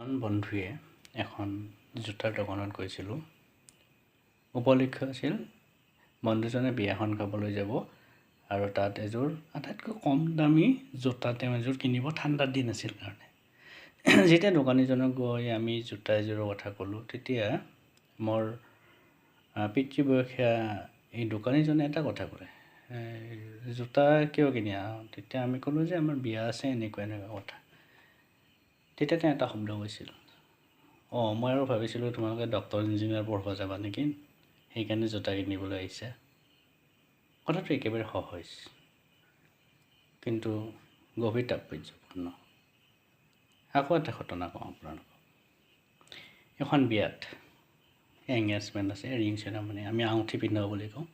এজন বন্ধুৱে এখন জোতাৰ দোকানত গৈছিলোঁ। উপলক্ষ্য আছিল বন্ধুজনে বিয়াখন খাবলৈ যাব আৰু তাত এযোৰ আটাইতকৈ কম দামী জোতা তেওঁ এযোৰ কিনিব ঠাণ্ডাৰ দিন আছিল কাৰণে। যেতিয়া দোকানীজনক গৈ আমি জোতা এযোৰৰ কথা ক'লোঁ তেতিয়া মোৰ পিতৃ বয়সীয়া এই দোকানীজনে এটা কথা ক'লে জোতা কিয় কিনি আহ? তেতিয়া আমি ক'লোঁ যে আমাৰ বিয়া আছে এনেকুৱা এনেকুৱা কথা। তেতিয়া তেওঁ এটা শব্দ কৈছিল। অঁ মই আৰু ভাবিছিলোঁ তোমালোকে ডক্টৰ ইঞ্জিনিয়াৰ পঢ়িব যাবা নেকি? সেইকাৰণে জোতা কিনিবলৈ আহিছা। কথাটো একেবাৰে সহজ। কিন্তু গভীৰ তাৎপৰ্যপূৰ্ণ। আকৌ এটা ঘটনা কওঁ আপোনালোকক। এখন বিয়াত এংগেজমেণ্ট আছে ৰিং চেৰেমনি আমি আঙুঠি পিন্ধাব বুলি কওঁ।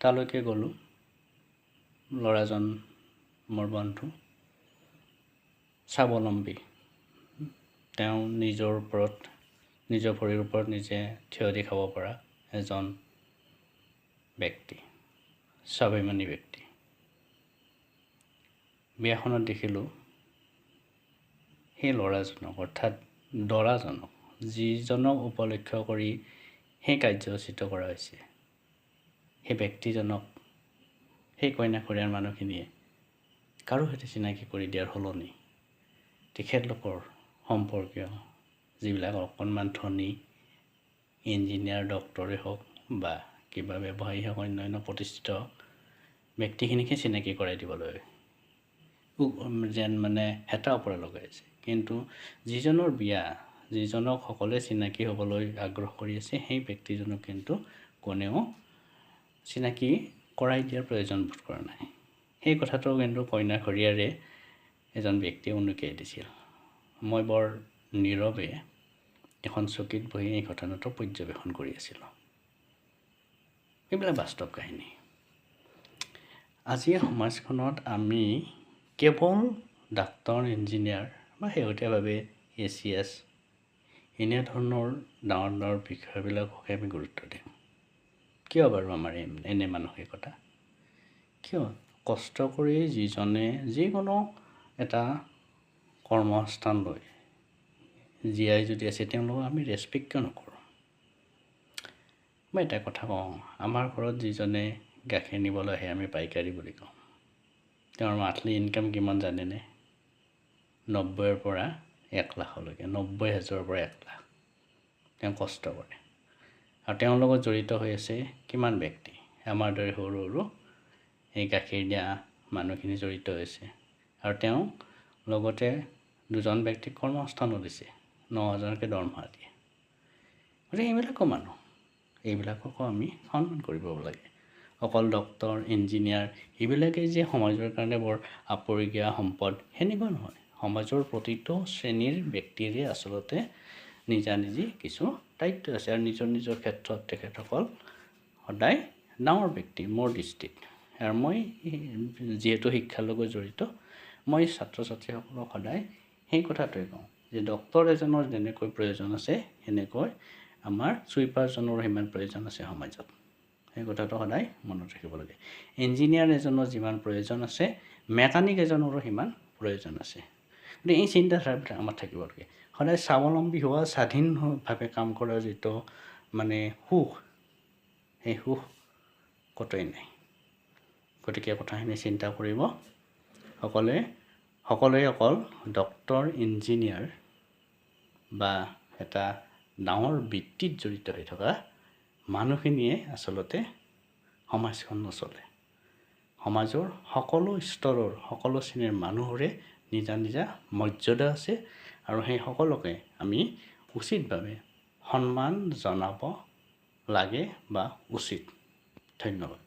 তালৈকে গ'লোঁ। ল'ৰাজন মোৰ বন্ধু স্বাৱলম্বী। তেওঁ নিজৰ ওপৰত নিজৰ ভৰিৰ ওপৰত নিজে থিয় দি খাব পৰা এজন ব্যক্তি স্বাভিমানী ব্যক্তি। বিয়াখনত দেখিলোঁ সেই ল'ৰাজনক অৰ্থাৎ দৰাজনক যিজনক উপলক্ষ্য কৰি সেই কাৰ্যসূচীটো কৰা হৈছে। সেই ব্যক্তিজনক সেই কইনাখৰীয়াৰ মানুহখিনিয়ে কাৰো সৈতে চিনাকি কৰি দিয়াৰ সলনি তেখেতলোকৰ সম্পৰ্কীয় যিবিলাক অকণমান ধনী ইঞ্জিনিয়াৰ ডক্টৰে হওক বা কিবা ব্যৱসায়ী হওক অন্যান্য প্ৰতিষ্ঠিত ব্যক্তিখিনিকে চিনাকি কৰাই দিবলৈ যেন মানে হেতা ওপৰা লগাইছে কিন্তু যিজনৰ বিয়া যিজনক সকলোৱে চিনাকি হ'বলৈ আগ্ৰহ কৰি আছে সেই ব্যক্তিজনক কিন্তু কোনেও চিনাকি কৰাই দিয়াৰ প্ৰয়োজন বোধ কৰা নাই। সেই কথাটো কিন্তু কইনাঘৰীয়াৰে এজন ব্যক্তিয়ে উনুকিয়াই দিছিল। মই বৰ নীৰৱে এখন চকীত বহি এই ঘটনাটো পৰ্যবেক্ষণ কৰি আছিলোঁ। এইবিলাক বাস্তৱ কাহিনী। আজিৰ সমাজখনত আমি কেৱল ডাক্তৰ ইঞ্জিনিয়াৰ বা শেহতীয়াভাৱে এ চি এছ এনেধৰণৰ ডাঙৰ ডাঙৰ বিষয়বিলাককহে আমি গুৰুত্ব দিওঁ। কিয় বাৰু আমাৰ এনে মানসিকতা? কিয়? কষ্ট কৰি যিজনে যিকোনো এটা কৰ্মস্থান লৈ জীয়াই যদি আছে তেওঁলোকক আমি ৰেচপেক্ট কিয় নকৰোঁ? মই এটা কথা কওঁ আমাৰ ঘৰত যিজনে গাখীৰ নিবলৈ আহে আমি পাইকাৰী বুলি কওঁ। তেওঁৰ মান্থলি ইনকাম কিমান জানেনে? নব্বৈৰ পৰা এক লাখলৈকে নব্বৈ হাজাৰৰ পৰা এক লাখ। তেওঁ কষ্ট কৰে। আৰু তেওঁৰ লগত জড়িত হৈ আছে কিমান ব্যক্তি? আমাৰ দৰে সৰু সৰু এই গাখীৰ দিয়া মানুহখিনি জড়িত হৈছে। আৰু তেওঁ লগতে দুজন ব্যক্তিক কৰ্মস্থানো দিছে ন হাজাৰকৈ দৰমহা দিয়ে। গতিকে এইবিলাকো মানুহ এইবিলাককো আমি সন্মান কৰিব লাগে। অকল ডক্তৰ ইঞ্জিনিয়াৰ এইবিলাকেই যে সমাজৰ কাৰণে বৰ আপুৰুগীয়া সম্পদ সেনেকুৱা নহয়। সমাজৰ প্ৰতিটো শ্ৰেণীৰ ব্যক্তিৰে আচলতে নিজা নিজে কিছু দায়িত্ব আছে আৰু নিজৰ নিজৰ ক্ষেত্ৰত তেখেতসকল সদায় ডাঙৰ ব্যক্তি মোৰ দৃষ্টিত। আৰু মই যিহেতু শিক্ষাৰ লগত জড়িত মই ছাত্ৰ ছাত্ৰীসকলক সদায় সেই কথাটোৱে কওঁ যে ডক্তৰ এজনৰ যেনেকৈ প্ৰয়োজন আছে সেনেকৈ আমাৰ চুইপাৰজনৰো সিমান প্ৰয়োজন আছে সমাজত। সেই কথাটো সদায় মনত ৰাখিব লাগে। ইঞ্জিনিয়াৰ এজনৰ যিমান প্ৰয়োজন আছে মেকানিক এজনৰো সিমান প্ৰয়োজন আছে। গতিকে এই চিন্তাধাৰাবিলাক আমাৰ থাকিব লাগে। সদায় স্বাৱলম্বী হোৱা স্বাধীনভাৱে কাম কৰাৰ যিটো মানে সুখ সেই সুখ ক'তোৱেই নাই। গতিকে কথাখিনি চিন্তা কৰিব। সকলোৱে সকলোৱে অকল ডক্তৰ ইঞ্জিনিয়াৰ বা এটা ডাঙৰ বৃত্তিত জড়িত হৈ থকা মানুহখিনিয়ে আচলতে সমাজখন নচলে। সমাজৰ সকলো স্তৰৰ সকলো শ্ৰেণীৰ মানুহৰে নিজা নিজা মৰ্যাদা আছে আৰু সেই সকলোকে আমি উচিতভাৱে সন্মান জনাব লাগে বা উচিত। ধন্যবাদ।